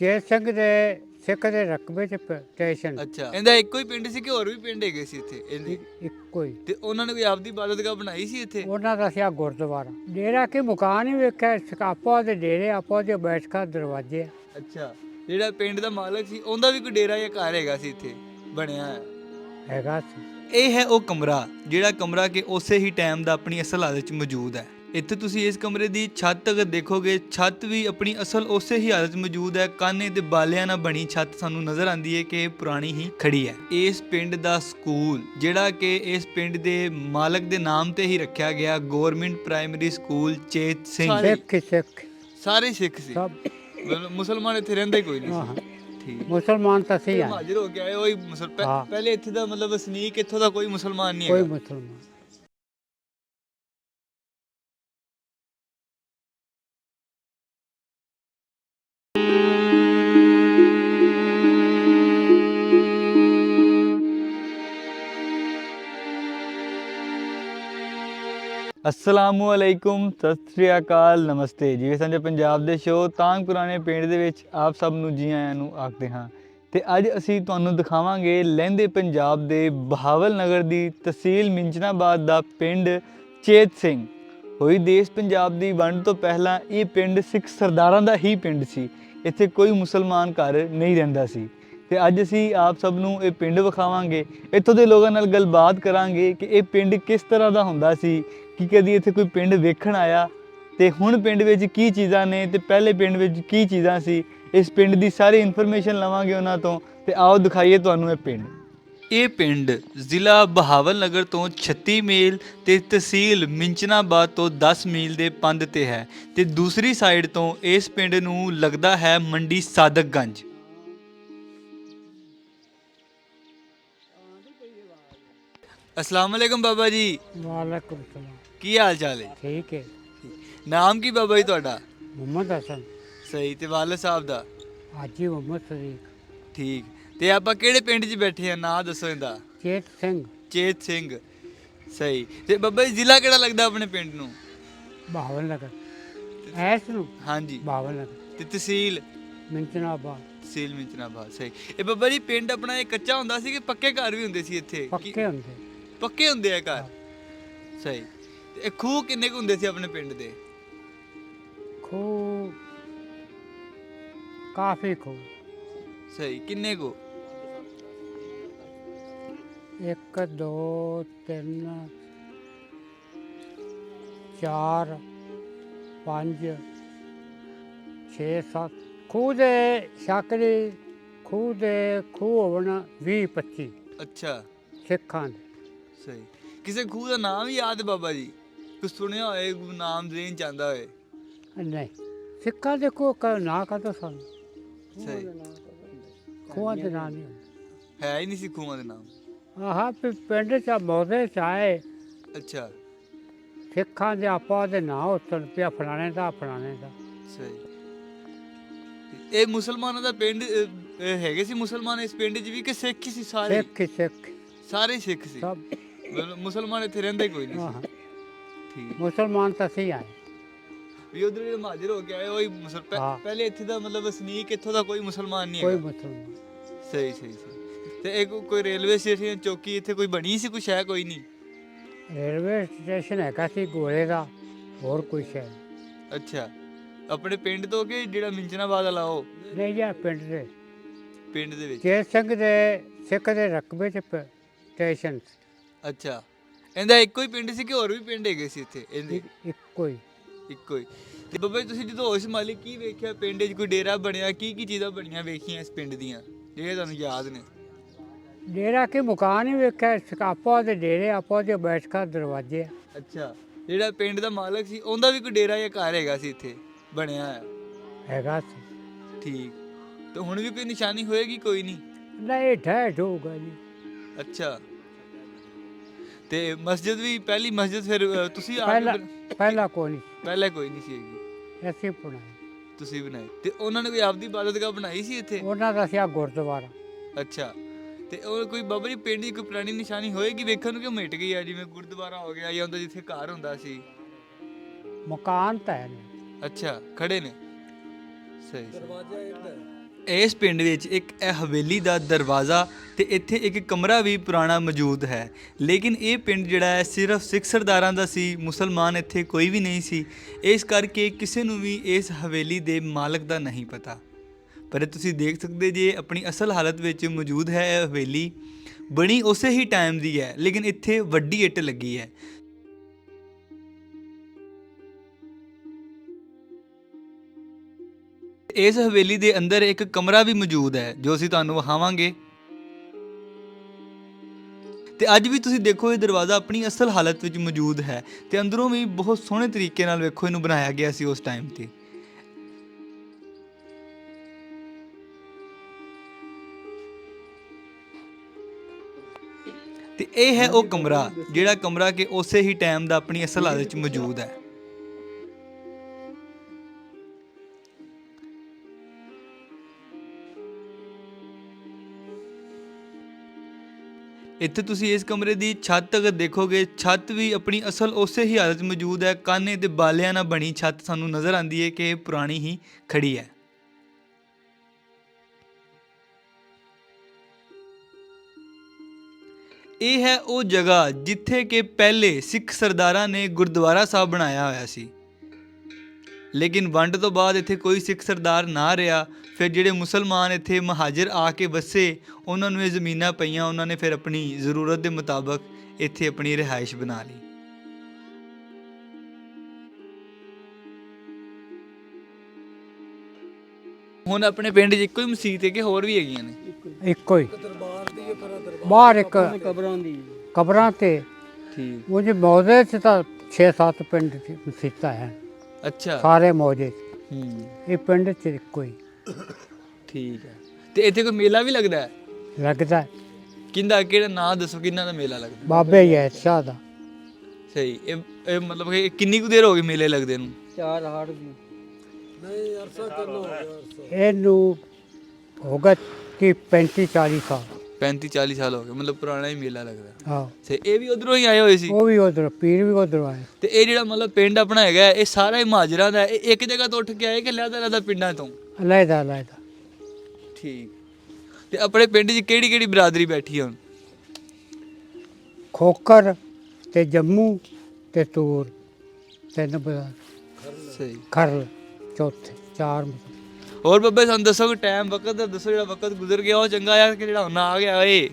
Case Singh ਦੇ ਸਿੱਖ ਦੇ ਰਕਬੇ ਚ ਸਟੇਸ਼ਨ। ਅੱਛਾ। ਇਹਦਾ ਇੱਕੋ ਹੀ ਪਿੰਡ ਸੀ ਕਿ ਹੋਰ ਵੀ ਪਿੰਡ ਹੈਗੇ ਸੀ ਇੱਥੇ? ਇਹਦੇ? ਇੱਕ- ਹੀ। ਤੇ ਉਹਨਾਂ ਨੇ ਕੋਈ ਆਪਦੀ ਇਬਾਦਤਗਾਹ ਬਣਾਈ ਸੀ ਇੱਥੇ? ਉਹਨਾਂ ਦਾ ਸਿਆ ਗੁਰਦੁਆਰਾ। ਡੇਰਾ ਕੇ ਮਕਾਨ ਹੀ ਵੇਖਿਆ ਸਕਾਪਾ ਦੇ ਡੇਰੇ ਆਪੋ ਦੇ ਬੈਠਕਾ ਦਰਵਾਜ਼ੇ। ਆ। ਅੱਛਾ। ਜਿਹੜਾ ਪਿੰਡ ਦਾ ਮਾਲਕ ਸੀ ਉਹਦਾ ਵੀ ਕੋਈ ਡੇਰਾ ਜਾਂ ਘਰ ਹੈਗਾ ਸੀ ਇੱਥੇ? ਬਣਿਆ। ਹੈਗਾ ਸੀ। ਇਹ ਹੈ ਉਹ ਕਮਰਾ ਜਿਹੜਾ ਕਮਰਾ ਕਿ ਉਸੇ ਹੀ ਟਾਈਮ ਦਾ ਆਪਣੀ ਅਸਲ ਹਾਲਤ 'ਚ ਮੌਜੂਦ ਹੈ। ਇੱਥੇ ਤੁਸੀਂ ਇਸ ਕਮਰੇ ਦੀ ਛੱਤ ਅਗਰ ਦੇਖੋਗੇ ਛੱਤ ਵੀ ਆਪਣੀ ਅਸਲ ਉਸੇ ਹੀ ਹਾਲਤ ਮੌਜੂਦ ਹੈ। ਕਾਨੇ ਤੇ ਬਾਲਿਆਂ ਨਾਲ ਬਣੀ ਛੱਤ ਸਾਨੂੰ ਨਜ਼ਰ ਆਂਦੀ ਹੈ ਕਿ ਪੁਰਾਣੀ ਹੀ ਖੜੀ ਹੈ। ਇਸ ਪਿੰਡ ਦਾ ਸਕੂਲ ਜਿਹੜਾ ਕਿ ਇਸ ਪਿੰਡ ਦੇ ਮਾਲਕ ਦੇ ਨਾਮ ਤੇ ਹੀ ਰੱਖਿਆ ਗਿਆ government primary school Chet Singh. ਸਿੱਖ ਹੀ ਸਿੱਖ। ਸਾਰੇ ਸਿੱਖ ਸੀ। ਸਭ। ਮਤਲਬ ਮੁਸਲਮਾਨ ਇੱਥੇ ਰਹਿੰਦੇ ਕੋਈ ਨਹੀਂ ਹਾਂ। ਸੀ ਠੀਕ। ਮੁਸਲਮਾਨ ਤਾਂ ਸਹੀ ਆ। ਹਾਜ਼ਰ ਹੋ ਕੇ ਆਏ ਉਹੀ ਮੁਸਲ ਪਹਿ- ਹਾਂ। ਪਹਿਲੇ ਇੱਥੇ ਦਾ ਮਤਲਬ ਵਸਨੀਕ ਇੱਥੋਂ ਦਾ ਕੋਈ ਮੁਸਲਮਾਨ ਨਹੀਂ ਕੋਈ ਮੁਸਲਮਾਨ। ਅਸਲਾਮੁ ਅਲੈਕੁਮ ਸਤਿ ਸ੍ਰੀ ਅਕਾਲ, ਨਮਸਤੇ। ਜਿਵੇਂ ਸੰਜੇ ਪੰਜਾਬ ਦੇ ਸ਼ੋਅ ਤਾਂਗ ਪੁਰਾਣੇ ਪਿੰਡ ਦੇ ਵਿੱਚ ਆਪ ਸਭ ਨੂੰ ਜੀ ਆਇਆਂ ਨੂੰ ਆਖਦੇ ਹਾਂ। ਤੇ ਅੱਜ ਅਸੀਂ ਤੁਹਾਨੂੰ ਦਿਖਾਵਾਂਗੇ ਲਹਿੰਦੇ ਪੰਜਾਬ ਦੇ ਬਹਾਵਲ ਨਗਰ ਦੀ ਤਹਿਸੀਲ ਮਿੰਚਨਾਬਾਦ ਦਾ ਪਿੰਡ ਚੇਤ ਸਿੰਘ। ਹੋਈ ਦੇਸ਼ ਪੰਜਾਬ ਦੀ ਵੰਡ ਤੋਂ ਪਹਿਲਾਂ ਇਹ ਪਿੰਡ ਸਿੱਖ ਸਰਦਾਰਾਂ ਦਾ ਹੀ ਪਿੰਡ ਸੀ। ਇੱਥੇ ਕੋਈ ਮੁਸਲਮਾਨ ਘਰ ਨਹੀਂ ਰਹਿੰਦਾ ਸੀ। ਤੇ ਅੱਜ ਅਸੀਂ ਆਪ ਸਭ ਨੂੰ ਇਹ ਪਿੰਡ ਵਿਖਾਵਾਂਗੇ। ਇੱਥੋਂ ਦੇ ਲੋਕਾਂ ਨਾਲ ਗੱਲਬਾਤ ਕਰਾਂਗੇ ਕਿ ਇਹ ਪਿੰਡ ਕਿਸ ਤਰ੍ਹਾਂ ਦਾ ਹੁੰਦਾ ਸੀ, ਕਿ ਕਦੀ ਇੱਥੇ ਕੋਈ ਪਿੰਡ ਵੇਖਣ ਆਇਆ ਤੇ ਹੁਣ ਪਿੰਡ ਵਿੱਚ ਕੀ ਚੀਜ਼ਾਂ ਨੇ ਤੇ ਪਹਿਲੇ ਪਿੰਡ ਵਿੱਚ ਕੀ ਚੀਜ਼ਾਂ ਸੀ। ਇਸ ਪਿੰਡ ਦੀ ਸਾਰੀ ਇਨਫੋਰਮੇਸ਼ਨ ਲਵਾਂਗੇ ਉਹਨਾਂ ਤੋਂ ਤੇ ਆਓ ਦਿਖਾਈਏ ਤੁਹਾਨੂੰ ਇਹ ਪਿੰਡ। ਇਹ ਪਿੰਡ ਜ਼ਿਲ੍ਹਾ ਬਹਾਵਲ ਨਗਰ ਤੋਂ 36 ਮੀਲ ਤੇ ਤਹਿਸੀਲ ਮਿੰਚਨਾਬਾਦ ਤੋਂ 10 ਮੀਲ ਦੇ ਪੰਧ ਤੇ ਹੈ ਤੇ ਦੂਸਰੀ ਸਾਈਡ ਤੋਂ ਇਸ ਪਿੰਡ ਨੂੰ ਲੱਗਦਾ ਹੈ ਮੰਡੀ ਸਾਦਕਗੰਜ। ਅਸਲਾਮ ਵਾਲੇਕਮ ਬਾਬਾ ਜੀ। ਵਾਲੇਕੁਮ ਸਲਾਮ। ਕੀ ਹਾਲ ਚਾਲ ਹੈ? ਠੀਕ ਹੈ। ਨਾਮ ਕੀ ਬਾਬਾ ਜੀ ਤੁਹਾਡਾ? ਮੁਹੰਮਦ ਹਸਨ। ਸਹੀ ਤੇ ਵਾਲਦ ਸਾਹਿਬ ਦਾ? ਹਾਜੀ ਮੁਹੰਮਦ ਸਦੀਕ। ਠੀਕ। ਤੇ ਆਪਾਂ ਕਿਹੜੇ ਪਿੰਡ 'ਚ ਬੈਠੇ ਆ ਨਾਂ ਦੱਸੋ ਇਹਦਾ। ਚੇਤ ਸਿੰਘ। ਚੇਤ ਸਿੰਘ। ਸਹੀ। ਤੇ ਬਾਬਾ ਜੀ ਜ਼ਿਲ੍ਹਾ ਕਿਹੜਾ ਲੱਗਦਾ ਆਪਣੇ ਪਿੰਡ ਨੂੰ? ਬਾਵਲ ਨਗਰ ਐਸ ਨੂੰ? ਹਾਂਜੀ। ਬਾਵਲ ਨਗਰ ਤੇ ਤਹਿਸੀਲ? ਮਿੰਚਨਾਬਾਦ। ਤਹਿਸੀਲ ਮਿੰਚਨਾਬਾਦ ਸਹੀ। ਇਹ ਬਾਬਾ ਜੀ ਪਿੰਡ ਆਪਣਾ ਇਹ ਕੱਚਾ ਹੁੰਦਾ ਸੀ ਕਿ ਪੱਕੇ ਘਰ ਵੀ ਹੁੰਦੇ ਸੀ ਇੱਥੇ? ਕੀ- ਪੱਕੇ ਹੁੰਦੇ। ਪੱਕੇ ਹੁੰਦੇ ਆ ਘਰ। ਸਹੀ। ਤੇ ਇਹ ਖੂਹ ਕਿੰਨੇ ਕੁ ਹੁੰਦੇ ਸੀ ਆਪਣੇ ਪਿੰਡ ਦੇ? ਖੂ ਕਾਫੀ ਖੂ ਸਹੀ। ਕਿੰਨੇ ਕੁ? ਇੱਕ ਦੋ ਤਿੰਨ ਚਾਰ ਪੰਜ 6 7 ਖੂਹ ਦੇ ਸ਼ਾਕਰੀ ਖੂਹ ਦੇ ਖੂਹ ਹੋਣ 20 25 ਅੱਛਾ। ਸਿੱਖਾਂ ਦੇ। ਸਹੀ। ਕਿਸੇ ਖੂਹ ਦਾ ਨਾਮ ਹੀ ਯਾਦ ਹੈ ਬਾਬਾ ਜੀ? ਕੁਝ ਸੁਣਿਆ ਹੋਏ ਨਾਮ ਦੇਣ ਚਾਹੁੰਦਾ ਹੋਏ ਨਹੀਂ ਸਿੱਖਾਂ ਦੇ ਕੋ ਕ ਨਾ ਕਹਤਾ ਸਾਨੂੰ? ਸਹੀ। ਖੂਹਾਂ ਦੇ ਨਾਂ ਨਹੀਂ। ਹੈ ਹੀ ਨਹੀਂ ਸੀ ਖੂਹਾਂ ਦੇ ਨਾਮ। ਆਹਾ ਵੀ ਪਿੰਡ ਚ ਮੌਦੇ ਚ ਆਏ ਅੱਛਾ। ਸਿੱਖਾਂ ਦੇ ਆਪਾ ਦੇ ਨਾਂ ਉੱਤਰ ਪਿਆ ਫਲਾਣੇ ਦਾ ਫਲਾਣੇ ਦਾ। ਸਹੀ। ਇਹ ਮੁਸਲਮਾਨਾਂ ਦਾ ਪਿੰਡ ਅਹ, ਅਹ, ਹੈਗੇ ਸੀ ਮੁਸਲਮਾਨ ਇਸ ਪਿੰਡ 'ਚ ਵੀ ਕਿ ਸਿੱਖ ਹੀ ਸੀ ਸਾਰੇ? ਸਿੱਖ ਹੀ ਸਿੱਖ ਸਾਰੇ ਸਿੱਖ ਸੀ। ਸਭ। ਮਤਲਬ ਮੁਸਲਮਾਨ ਇੱਥੇ ਰਹਿੰਦੇ ਕੋਈ ਨਹੀਂ ਸੀ। ਠੀਕ। ਮੁਸਲਮਾਨ ਤਾਂ ਸਹੀ ਆਏ। ਵੀ ਉਧਰ ਜਿਹੜੇ ਮਹਾਜਰ ਹੋ ਕੇ ਆਏ ਉਹੀ ਮੁਸਲ ਪਹਿ- ਹਾਂ। ਪਹਿਲੇ ਇੱਥੇ ਦਾ ਮਤਲਬ ਵਸਨੀਕ ਇੱਥੋਂ ਦਾ ਕੋਈ ਮੁਸਲਮਾਨ ਨਹੀਂ ਕੋਈ ਹੈਗਾ। ਮੁਸਲਮਾਨ ਸਹੀ ਸਹੀ ਸਹੀ। ਤੇ ਇਹ ਕੋ- ਕੋਈ ਰੇਲਵੇ ਸਟੇਸ਼ਨ ਚੌਕੀ ਇੱਥੇ ਕੋਈ ਬਣੀ ਸੀ ਕੁਛ ਹੈ ਕੋਈ ਨਹੀਂ? ਰੇਲਵੇ ਸਟੇਸ਼ਨ ਹੈਗਾ ਸੀ ਗੋਲੇ ਦਾ ਹੋਰ ਕੁਛ ਹੈ ਅੱਛਾ। ਆਪਣੇ ਪਿੰਡ ਤੋਂ ਕਿ ਜਿਹੜਾ ਮਿੰਚਨਾਬਾਦ ਵਾਲਾ ਉਹ? ਨਹੀਂ ਜਾਂ ਪਿੰਡ ਦੇ। ਪਿੰਡ ਦੇ ਵਿੱਚ। ਕੇਸ ਸਿੰਘ ਦੇ ਸਿੱਖ ਦੇ ਰਕਬੇ ਚ ਪ- ਸਟੇਸ਼ਨ ਅੱਛਾ। ਇਹਦਾ ਇੱਕੋ ਹੀ ਪਿੰਡ ਸੀ ਕਿ ਹੋਰ ਵੀ ਪਿੰਡ ਹੈਗੇ ਸੀ ਇੱਥੇ? ਇਹਦੇ? ਇੱਕ- ਇੱਕੋ ਹੀ। ਇੱਕੋ ਹੀ। ਤੇ ਬੱਬਾ ਜੀ ਤੁਸੀਂ ਜਦੋਂ ਹੋਸ਼ ਸੰਭਾਲੀ ਕੀ ਵੇਖਿਆ? ਪਿੰਡ 'ਚ ਕੋਈ ਡੇਰਾ ਬਣਿਆ? ਕੀ ਕੀ ਚੀਜ਼ਾਂ ਬਣੀਆਂ ਵੇਖੀਆਂ ਇਸ ਪਿੰਡ ਦੀਆਂ? ਜਿਹੜੇ ਤੁਹਾਨੂੰ ਯਾਦ ਨੇ। ਡੇਰਾ ਕੇ ਮਕਾਨ ਹੀ ਵੇਖਿਆ? ਸਕਾਪਾ ਦੇ ਡੇਰੇ ਆਪੋ ਦੇ ਬੈਠਕਾ ਦਰਵਾਜ਼ੇ ਆ। ਅੱਛਾ। ਜਿਹੜਾ ਪਿੰਡ ਦਾ ਮਾਲਕ ਸੀ ਉਹਦਾ ਵੀ ਕੋਈ ਡੇਰਾ ਜਾਂ ਘਰ ਹੈਗਾ ਸੀ ਇੱਥੇ? ਬਣਿਆ ਹੋਇਆ? ਹੈਗਾ ਸੀ। ਠੀਕ। ਤੇ ਹੁਣ ਵੀ ਕੋਈ ਨਿਸ਼ਾਨੀ ਹੋਏਗੀ? ਕੋਈ ਨਹੀਂ? ਨਹੀਂ ਠਹਿ ਠੂਗਾ ਜੀ। ਅੱਛਾ। ਤੇ ਮਸਜਿਦ ਵੀ ਪਹਿਲੀ ਮਸਜਿਦ ਫਿਰ ਅ, ਤੁਸੀਂ ਆ ਪਹਿਲਾਂ ਪਹਿਲਾਂ ਕੋਈ ਨਹੀਂ। ਪਹਿਲਾਂ ਕੋਈ ਨਹੀਂ ਸੀ ਹੈਗੀ। ਅਸੀਂ ਬਣਾਈ ਤੁਸੀਂ ਬਣਾਈ ਤੇ ਉਹਨਾਂ ਨੇ ਕੋਈ ਆਪਦੀ ਇਬਾਦਤਗਾਹ ਬਣਾਈ ਸੀ ਇੱਥੇ? ਉਹਨਾਂ ਦਾ ਸਿਆ ਗੁਰਦੁਆਰਾ। ਅੱਛਾ। ਤੇ ਉਹ ਕੋਈ ਬਾਬਾ ਜੀ ਪਿੰਡ ਦੀ ਕੋਈ ਪੁਰਾਣੀ ਨਿਸ਼ਾਨੀ ਹੋਏਗੀ? ਵੇਖਣ ਨੂੰ ਕਿ ਉਹ ਮਿਟ ਗਈ ਆ ਜਿਵੇਂ ਗੁਰਦੁਆਰਾ ਹੋ ਗਿਆ ਜਾਂ ਉਹਦਾ ਜਿੱਥੇ ਘਰ ਹੁੰਦਾ ਸੀ? ਮਕਾਨ ਤਾਂ ਹੈ ਨਹੀਂ। ਅੱਛਾ ਖੜੇ ਨੇ। ਸਹੀ ਦਰਵਾਜ਼ਾ ਇਸ ਪਿੰਡ ਵਿੱਚ ਇੱਕ ਇਹ ਹਵੇਲੀ ਦਾ ਦਰਵਾਜ਼ਾ ਤੇ ਇੱਥੇ ਇੱਕ ਕਮਰਾ ਵੀ ਪੁਰਾਣਾ ਮੌਜੂਦ ਹੈ। ਲੇਕਿਨ ਇਹ ਪਿੰਡ ਜਿਹੜਾ ਹੈ ਸਿਰਫ ਸਿੱਖ ਸਰਦਾਰਾਂ ਦਾ ਸੀ, ਮੁਸਲਮਾਨ ਇੱਥੇ ਕੋਈ ਵੀ ਨਹੀਂ ਸੀ। ਇਸ ਕਰਕੇ ਕਿਸੇ ਨੂੰ ਵੀ ਇਸ ਹਵੇਲੀ ਦੇ ਮਾਲਕ ਦਾ ਨਹੀਂ ਪਤਾ। ਪਰ ਤੁਸੀਂ ਦੇਖ ਸਕਦੇ ਜੇ ਆਪਣੀ ਅਸਲ ਹਾਲਤ ਵਿੱਚ ਮੌਜੂਦ ਹੈ ਇਹ ਹਵੇਲੀ, ਬਣੀ ਉਸੇ ਹੀ ਟਾਈਮ ਦੀ ਹੈ, ਲੇਕਿਨ ਇੱਥੇ ਵੱਡੀ ਇੱਟ ਲੱਗੀ ਹੈ। ਇਸ ਹਵੇਲੀ ਦੇ ਅੰਦਰ ਇੱਕ ਕਮਰਾ ਵੀ ਮੌਜੂਦ ਹੈ, ਜੋ ਅਸੀਂ ਤੁਹਾਨੂੰ ਵਿਖਾਵਾਂਗੇ। ਤੇ ਅੱਜ ਵੀ ਤੁਸੀਂ ਦੇਖੋ, ਇਹ ਦਰਵਾਜ਼ਾ ਆਪਣੀ ਅਸਲ ਹਾਲਤ ਵਿੱਚ ਮੌਜੂਦ ਹੈ ਤੇ ਅੰਦਰੋਂ ਵੀ ਬਹੁਤ ਸੋਹਣੇ ਤਰੀਕੇ ਨਾਲ ਵੇਖੋ, ਇਹਨੂੰ ਬਣਾਇਆ ਗਿਆ ਸੀ ਉਸ ਟਾਈਮ ਤੇ। ਤੇ ਇਹ ਹੈ ਉਹ ਕਮਰਾ, ਜਿਹੜਾ ਕਮਰਾ ਕਿ ਉਸੇ ਹੀ ਟਾਈਮ ਦਾ ਆਪਣੀ ਅਸਲ ਹਾਲਤ ਵਿੱਚ ਮੌਜੂਦ ਹੈ। ਇੱਥੇ ਤੁਸੀਂ ਇਸ ਕਮਰੇ ਦੀ ਛੱਤ ਅਗਰ ਦੇਖੋਗੇ, ਛੱਤ ਵੀ ਆਪਣੀ ਅਸਲ ਉਸੇ ਹੀ ਹਾਲਤ 'ਚ ਮੌਜੂਦ ਹੈ। ਕਾਨੇ ਤੇ ਬਾਲਿਆਂ ਨਾਲ ਬਣੀ ਛੱਤ ਸਾਨੂੰ ਨਜ਼ਰ ਆਉਂਦੀ ਹੈ ਕਿ ਇਹ ਪੁਰਾਣੀ ਹੀ ਖੜੀ ਹੈ। ਇਹ ਹੈ ਉਹ ਜਗ੍ਹਾ ਜਿੱਥੇ ਕਿ ਪਹਿਲੇ ਸਿੱਖ ਸਰਦਾਰਾਂ ਨੇ ਗੁਰਦੁਆਰਾ ਸਾਹਿਬ ਬਣਾਇਆ ਹੋਇਆ ਸੀ। ਲੇਕਿਨ ਵੰਡ ਤੋਂ ਬਾਅਦ ਇੱਥੇ ਕੋਈ ਸਿੱਖ ਸਰਦਾਰ ਨਾ ਰਿਹਾ। ਫਿਰ ਜਿਹੜੇ ਮੁਸਲਮਾਨ ਇੱਥੇ ਮਹਾਜਰ ਆ ਕੇ ਵਸੇ ਉਹਨਾਂ ਨੂੰ ਇਹ ਜ਼ਮੀਨਾਂ ਪਈਆਂ ਉਹਨਾਂ ਨੇ ਫਿਰ ਆਪਣੀ ਜ਼ਰੂਰਤ ਦੇ ਮੁਤਾਬਕ ਇੱਥੇ ਆਪਣੀ ਰਿਹਾਇਸ਼ ਬਣਾ ਲਈ। ਹੁਣ ਆਪਣੇ ਪਿੰਡ 'ਚ ਇੱਕੋ ਹੀ ਮਸਜਿਦ ਹੈ ਕਿ ਹੋਰ ਵੀ ਹੈਗੀਆਂ ਨੇ? ਇੱਕੋ ਹੀ। ਬਾਹਰ ਇੱਕ ਕਬਰਾਂ ਦੀ। ਕਬਰਾਂ ਤੇ। ਠੀਕ। ਉਹ ਜੇ ਮੌਜੇ ਚ ਤਾਂ 6-7 ਪਿੰਡ ਚ ਮਸੀਤਾਂ ਹੈ। ਅੱਛਾ। ਸਾਰੇ ਮੌਜੇ। ਹੂੰ। ਇਹ ਪਿੰਡ ਚ ਇੱਕੋ ਹੀ। ਠੀਕ ਹੈ। ਤੇ ਇੱਥੇ ਕੋਈ ਮੇਲਾ ਵੀ ਲੱਗਦਾ ਹੈ? ਲੱਗਦਾ ਹੈ। ਕਿੰਦਾ ਕਿਹੜਾ ਨਾਂ ਦੱਸੋ ਕਿੰਨਾ ਦਾ ਮੇਲਾ ਲੱਗਦਾ ਬਾਬੇ ਜੈ ਸ਼ਾਹ ਦਾ। ਸਹੀ। ਇਹ ਇਹ ਮਤਲਬ ਕਿ ਕਿੰਨੀ ਕੁ ਦੇਰ ਹੋ ਗਈ ਮੇਲੇ ਲੱਗਦੇ ਨੂੰ? ਚਾਰ ਹਾੜ ਦੀ ਇਹਨੂੰ ਹੋ ਗਿਆ ਕਿ 35 40 ਸਾਲ। 35 40 ਸਾਲ ਹੋ ਗਏ ਮਤਲਬ ਪੁਰਾਣਾ ਹੀ ਮੇਲਾ ਲੱਗਦਾ। ਹਾਂ। ਤੇ ਇਹ ਵੀ ਉਧਰੋਂ ਹੀ ਆਏ ਹੋਏ ਸੀ? ਉਹ ਵੀ ਉਧਰ ਪੀਰ ਵੀ ਉਧਰ ਆਏ। ਤੇ ਇਹ ਜਿਹੜਾ ਮਤਲਬ ਪਿੰਡ ਆਪਣਾ ਹੈਗਾ ਇਹ ਸਾਰਾ ਹੀ ਮਹਾਜਰਾਂ ਦਾ ਹੈ। ਇਹ ਇੱਕ ਜਗ੍ਹਾ ਤੋਂ ਉੱਠ ਕੇ ਆਏ ਕਿ ਲਿਆਦਾ ਲਿਆਦਾ ਪਿੰਡਾਂ ਤੋਂ? ਅਲੱਦਾ ਅਲੱਦਾ ਠੀਕ। ਤੇ ਆਪਣੇ ਪਿੰਡ 'ਚ ਕਿਹੜੀ ਕਿਹੜੀ ਬਰਾਦਰੀ ਬੈਠੀ ਹੈ ਹੁਣ? ਖੋਕਰ ਤੇ ਜੰਮੂ ਤੇ ਤੂਰ ਤਿੰਨ ਬਜ਼ਾਰ ਸਹੀ। ਖਰਲ ਚੌਥੇ ਚਾਰ ਮਤਲਬ। ਹੋਰ ਬੱਬੇ ਸਾਨੂੰ ਦੱਸੋ ਕਿ ਟਾਈਮ ਵਕਤ ਦਾ ਦੱਸੋ ਜਿਹੜਾ ਵਕਤ ਗੁਜ਼ਰ ਗਿਆ ਉਹ ਚੰਗਾ ਆ ਕਿ ਜਿਹੜਾ ਹੁਣ ਆ ਗਿਆ ਓਏ?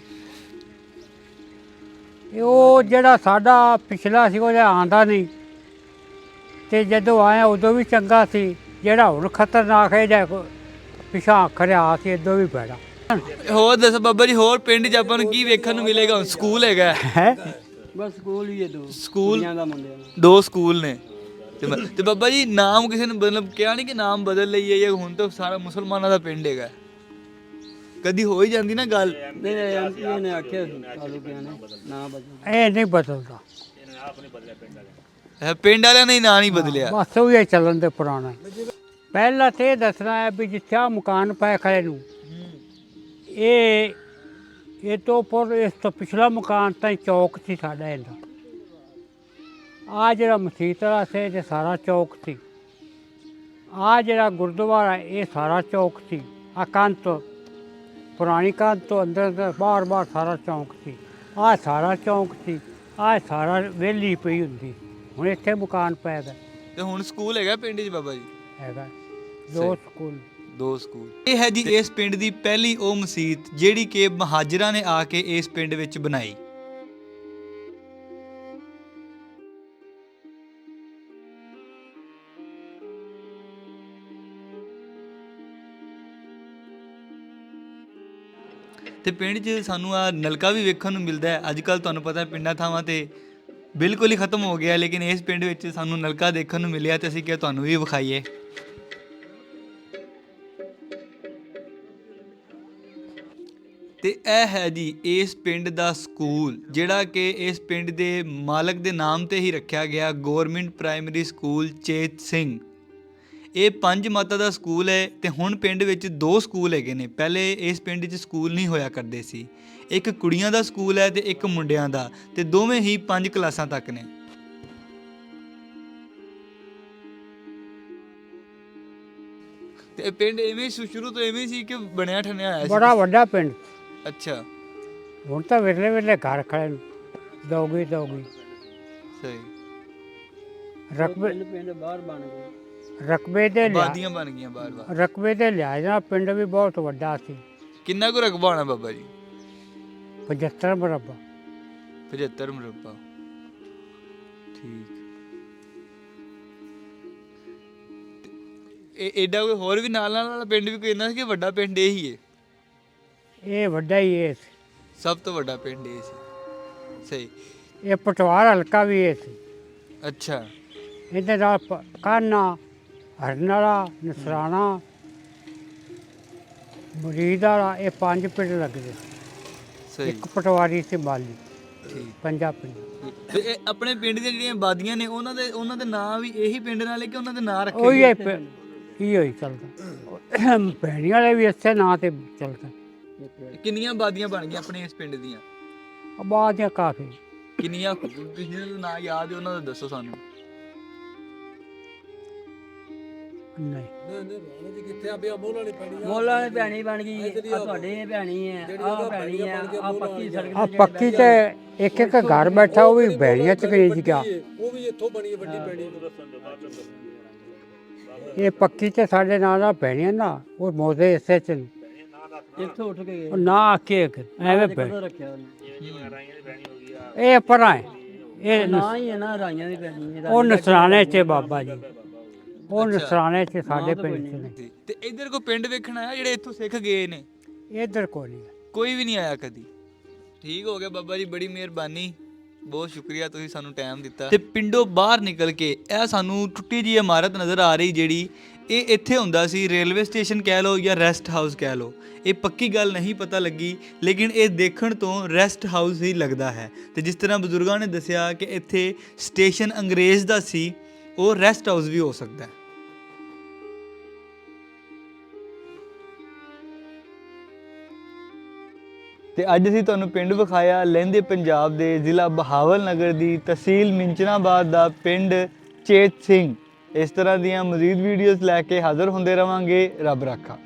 ਇਹ ਉਹ ਜਿਹੜਾ ਸਾਡਾ ਪਿਛਲਾ ਸੀ ਉਹ ਆਂਦਾ ਨਹੀਂ। ਤੇ ਜਦੋਂ ਆਇਆ ਉਦੋਂ ਵੀ ਚੰਗਾ ਸੀ। ਜਿਹੜਾ ਹੁਣ ਖਤਰਨਾਕ ਹੈ ਜਾਂ ਪਿਛਾ ਖਰਿਆ ਸੀ ਇਦੋਂ ਵੀ ਪੈੜਾ ਹੋਰ ਦੱਸੋ ਬੱਬਾ ਜੀ ਹੋਰ ਪਿੰਡ 'ਚ ਆਪਾਂ ਨੂੰ ਕੀ ਵੇਖਣ ਨੂੰ ਮਿਲੇਗਾ? ਹੁਣ ਸਕੂਲ ਹੈਗਾ। ਹੈ। ਬਸ ਸਕੂਲ ਹੀ ਹੈ ਦੋ। ਸਕੂਲ ਦੋ ਸਕੂਲ ਨੇ। ਤੇ ਬ- ਤੇ ਬੱਬਾ ਜੀ ਨਾਮ ਕਿਸੇ ਨੇ ਮਤਲਬ ਕਿਹਾ ਨਹੀਂ ਕਿ ਨਾਮ ਬਦਲ ਲਈਏ ਜਾਂ ਹੁਣ ਤਾਂ ਸਾਰਾ ਮੁਸਲਮਾਨਾਂ ਦਾ ਪਿੰਡ ਹੈਗਾ। ਕਦੀ ਹੋ ਹੀ ਜਾਂਦੀ ਨਾ ਗੱਲ। ਨਹੀਂ ਨਹੀਂ ਆਂਟੀ ਨੇ ਆਖਿਆ ਸੀ ਤਾਲੁਕਿਆਂ ਨੇ ਨਾ ਬਦਲ। ਇਹ ਨਹੀਂ ਬਦਲਦਾ। ਇਹ ਪਿੰਡ ਵਾਲਿਆਂ ਨੇ ਨਾਂ ਨਹੀਂ ਬਦਲਿਆ। ਬਸ ਉਹ ਹੀ ਚੱਲਣ ਦੇ ਪੁਰਾਣਾ। ਪਹਿਲਾਂ ਤੇ ਇਹ ਦੱਸਣਾ ਹੈ ਵੀ ਜਿੱਥੇ ਆ ਮਕਾਨ ਪਾਇਆ ਖੜੇ ਨੂੰ ਇਹ ਇਹ ਤੋਂ ਉੱਪਰ ਇਸ ਤੋਂ ਪਿਛਲਾ ਮਕਾਨ ਤਾਂ ਚੌਕ ਸੀ ਸਾਡਾ ਇਹਦਾ। ਆ ਜਿਹੜਾ ਵਾਲਾ ਸੀ ਤੇ ਸਾਰਾ ਚੌਕ ਸੀ। ਆ ਜਿਹੜਾ ਗੁਰਦੁਆਰਾ ਇਹ ਸਾਰਾ ਚੌਕ ਸੀ। ਤੋਂ ਪੁਰਾਣੀ ਤੋਂ ਅੰਦਰ ਅੰਦਰ ਬਾਹਰ ਬਾਹਰ ਸਾਰਾ ਚੌਕ ਸੀ। ਆ ਸਾਰਾ ਚੌਕ ਸੀ। ਆ ਸਾਰਾ ਵਿਹਲੀ ਪਈ ਹੁੰਦੀ। ਹੁਣ ਇੱਥੇ ਮਕਾਨ ਪੈ ਗਿਆ ਤੇ ਹੁਣ ਸਕੂਲ ਹੈਗਾ ਪਿੰਡ 'ਚ ਬਾਬਾ ਜੀ? ਹੈਗਾ। ਦੋ ਸਕੂਲ। ਦੋ ਸਕੂਲ। ਇਹ ਹੈ ਜੀ ਇਸ ਪਿੰਡ ਦੀ ਪਹਿਲੀ ਉਹ ਮਸਜਿਦ ਜਿਹੜੀ ਕਿ ਮਹਾਜਰਾਂ ਨੇ ਆ ਕੇ ਇਸ ਪਿੰਡ ਵਿੱਚ ਬਣਾਈ। ਤੇ ਪਿੰਡ 'ਚ ਸਾਨੂੰ ਆ ਨਲਕਾ ਵੀ ਵੇਖਣ ਨੂੰ ਮਿਲਦਾ ਹੈ। ਅੱਜ ਕੱਲ ਤੁਹਾਨੂੰ ਪਤਾ ਪਿੰਡਾਂ ਥਾਵਾਂ ਤੇ ਬਿਲਕੁਲ ਹੀ ਖਤਮ ਹੋ ਗਿਆ, ਲੇਕਿਨ ਇਸ ਪਿੰਡ ਵਿੱਚ ਸਾਨੂੰ ਨਲਕਾ ਦੇਖਣ ਨੂੰ ਮਿਲਿਆ ਤੇ ਅਸੀਂ ਕਿਹਾ ਤੁਹਾਨੂੰ ਵੀ ਵਿਖਾਈਏ। ਤੇ ਇਹ ਹੈ ਜੀ ਇਸ ਪਿੰਡ ਦਾ ਸਕੂਲ, ਜਿਹੜਾ ਕਿ ਇਸ ਪਿੰਡ ਦੇ ਮਾਲਕ ਦੇ ਨਾਮ ਤੇ ਹੀ ਰੱਖਿਆ ਗਿਆ, government primary school Chet Singh. ਇਹ ਪੰਜ ਮਾਤਾ ਦਾ ਸਕੂਲ ਹੈ ਤੇ ਹੁਣ ਪਿੰਡ ਵਿੱਚ ਦੋ ਸਕੂਲ ਹੈਗੇ ਨੇ। ਪਹਿਲੇ ਇਸ ਪਿੰਡ 'ਚ ਸਕੂਲ ਨਹੀਂ ਹੋਇਆ ਕਰਦੇ ਸੀ। ਇੱਕ ਕੁੜੀਆਂ ਦਾ ਸਕੂਲ ਹੈ ਤੇ ਇੱਕ ਮੁੰਡਿਆਂ ਦਾ ਤੇ ਦੋਵੇਂ ਹੀ ਪੰਜ ਕਲਾਸਾਂ ਤੱਕ ਨੇ। ਤੇ ਪਿੰਡ ਐਵੇਂ ਸ਼ੁ- ਸ਼ੁਰੂ ਤੋਂ ਐਵੇਂ ਸੀ ਕਿ ਬਣਿਆ ਠੰਨਿਆ ਆਇਆ ਸੀ? ਬੜਾ ਵੱਡਾ ਪਿੰਡ। ਅੱਛਾ। ਹੁਣ ਤਾਂ ਵਿਰਲੇ ਵਿਰਲੇ ਘਰ ਖੜੇ ਨੇ। ਦੋਗੀ ਦੋਗੀ। ਸਹੀ। ਰਕਬੇ ਪਿੰਡ ਪਿੰਡ ਬਾਹਰ ਬਣ ਗਏ। ਰਕਬੇ ਦੇ ਲਿਆ ਬਾਦੀਆਂ ਬਣ ਗਈਆਂ ਬਾਰ-ਬਾਰ ਰਕਬੇ ਦੇ ਲਿਹਾਜ਼ ਨਾਲ ਪਿੰਡ ਵੀ ਬਹੁਤ ਵੱਡਾ ਸੀ। ਕਿੰਨਾ ਕੁ ਰਕਬਾ ਹੋਣਾ ਬਾਬਾ ਜੀ? 75 ਮਰਬਾ। 75 ਮਰਬਾ। ਠੀਕ। ਤੇ ਇਹ ਐਡਾ ਕੋਈ ਹੋਰ ਵੀ ਨਾਲ ਨਾਲ ਵਾਲਾ ਪਿੰਡ ਵੀ ਕੋਈ ਇੰਨਾ ਸੀ ਕਿ ਵੱਡਾ ਪਿੰਡ ਇਹ ਹੀ ਹੈ ਇਹ ਵੱਡਾ ਹੀ ਇਹ ਸੀ। ਸਭ ਤੋਂ ਵੱਡਾ ਪਿੰਡ ਇਹ ਸੀ। ਸਹੀ। ਇਹ ਪਟਵਾਰ ਹਲਕਾ ਵੀ ਇਹ ਸੀ। ਅੱਛਾ। ਇਹਦੇ ਨਾਲ ਪ- ਕਾਨਾ ਹਰਨਾਲਾ ਨਸਰਾਣਾ ਮੁਰੀਦ ਵਾਲਾ ਇਹ ਪੰਜ ਪਿੰਡ ਲੱਗਦੇ ਸਹੀ। ਇੱਕ ਪਟਵਾਰੀ ਸੀ ਮਾਲੀ ਪੰਜਾਬ ਪਿੰਡ। ਤੇ ਇਹ ਆਪਣੇ ਪਿੰਡ ਦੀਆਂ ਜਿਹੜੀਆਂ ਬਾਦੀਆਂ ਨੇ ਉਹਨਾਂ ਦੇ ਉਹਨਾਂ ਦੇ ਨਾਂ ਵੀ ਇਹੀ ਪਿੰਡ ਨਾਲ ਹੈ ਕਿ ਉਹਨਾਂ ਦੇ ਨਾਂ ਰੱਖੇ ਉਹੀ? ਹੈ ਪ- ਇਹੋ ਹੀ ਚੱਲਦਾ। ਭੈਣੀ ਵਾਲੇ ਵੀ ਇਸੇ ਨਾਂ ਤੇ ਚੱਲਦਾ। ਕਿੰਨੀਆਂ ਬਾਦੀਆਂ ਬਣ ਗਈਆਂ ਆਪਣੇ ਇਸ ਪਿੰਡ ਦੀਆਂ? ਆਬਾਦ ਹੈ ਕਾਫੀ। ਕਿੰਨੀਆਂ? ਜਿਹਨਾਂ ਦਾ ਨਾਂ ਯਾਦ ਹੈ ਉਹਨਾਂ ਦਾ ਦੱਸੋ ਸਾਨੂੰ। ਨਹੀਂ। ਮੋਲਾ ਨੇ ਭੈਣੀ ਬਣ ਗਈ। ਆ ਤੁਹਾਡੇ ਭੈਣੀ ਹੈ ਆ ਭੈਣੀ ਹੈ ਆ ਪੱਕੀ ਸੜਕ ਆ ਪੱਕੀ ਤੇ ਇੱਕ ਇੱਕ ਘਰ ਬੈਠਾ ਉਹ ਵੀ ਭੈਣੀਆਂ ਚ ਕਰੀ ਗਿਆ ਇਹ ਪੱਕੀ ਤੇ ਸਾਡੇ ਨਾਲ ਨਾਲ ਭੈਣੀਆਂ ਨਾ ਉਹ ਮੋਦੇ ਇਸੇ ਚ ਨੇ। ਇੱਥੋਂ ਉੱਠ ਕੇ ਗਏ? ਉਹ ਨਾ ਆਕੇ ਇੱਕ ਐਵੇਂ ਭੈਣ ਕਦੋਂ ਰੱਖਿਆ ਉਹਨੇ? ਇਹ ਪਰਾਂ ਹੈ ਇਹ ਨਸ- ਨਾ ਹੀ ਹੈ ਨਾ ਰਾਈਆਂ ਦੀ ਭੈਣੀ ਹੈ ਉਹ ਨਸਰਾਣੇ ਚ ਬਾਬਾ ਜੀ। ਉਹ ਨਸਰਾਣੇ ਚ ਸਾਡੇ ਪਿੰਡ ਚ ਨੇ ਤੇ- ਇੱਧਰ ਕੋਈ ਪਿੰਡ ਵੇਖਣ ਆਇਆ ਜਿਹੜੇ ਇੱਥੋਂ ਸਿੱਖ ਗਏ ਨੇ? ਇਧਰ ਕੋਈ ਨਹੀਂ। ਕੋਈ ਵੀ ਨਹੀਂ ਆਇਆ ਕਦੀ। ਠੀਕ ਹੋ ਗਿਆ ਬਾਬਾ ਜੀ ਬੜੀ ਮਿਹਰਬਾਨੀ। ਬਹੁਤ ਸ਼ੁਕਰੀਆ ਤੁਸੀਂ ਸਾਨੂੰ ਟਾਈਮ ਦਿੱਤਾ। ਤੇ ਪਿੰਡੋਂ ਬਾਹਰ ਨਿਕਲ ਕੇ ਇਹ ਸਾਨੂੰ ਟੁੱਟੀ ਜੀ ਇਮਾਰਤ ਨਜ਼ਰ ਆ ਰਹੀ ਜਿਹੜੀ ਇਹ ਇੱਥੇ ਹੁੰਦਾ ਸੀ ਰੇਲਵੇ ਸਟੇਸ਼ਨ ਕਹਿ ਲਓ ਜਾਂ ਰੈਸਟ ਹਾਊਸ ਕਹਿ ਲਓ। ਇਹ ਪੱਕੀ ਗੱਲ ਨਹੀਂ ਪਤਾ ਲੱਗੀ ਲੇਕਿਨ ਇਹ ਦੇਖਣ ਤੋਂ ਰੈਸਟ ਹਾਊਸ ਹੀ ਲੱਗਦਾ ਹੈ। ਤੇ ਜਿਸ ਤਰ੍ਹਾਂ ਬਜ਼ੁਰਗਾਂ ਨੇ ਦੱਸਿਆ ਕਿ ਇੱਥੇ ਸਟੇਸ਼ਨ ਅੰਗਰੇਜ਼ ਦਾ ਸੀ ਉਹ ਰੈਸਟ ਹਾਊਸ ਵੀ ਹੋ ਸਕਦਾ ਹੈ। ਤੇ ਅੱਜ ਅਸੀਂ ਤੁਹਾਨੂੰ ਪਿੰਡ ਵਿਖਾਇਆ ਲਹਿੰਦੇ ਪੰਜਾਬ ਦੇ ਜ਼ਿਲ੍ਹਾ ਬਹਾਵਲ ਨਗਰ ਦੀ ਤਹਿਸੀਲ ਮਿੰਚਨਾਬਾਦ ਦਾ ਪਿੰਡ ਚੇਤ ਸਿੰਘ। ਇਸ ਤਰ੍ਹਾਂ ਦੀਆਂ ਮਜ਼ੀਦ ਵੀਡੀਓਜ਼ ਲੈ ਕੇ ਹਾਜ਼ਰ ਹੁੰਦੇ ਰਵਾਂਗੇ, ਰੱਬ ਰਾਖਾ।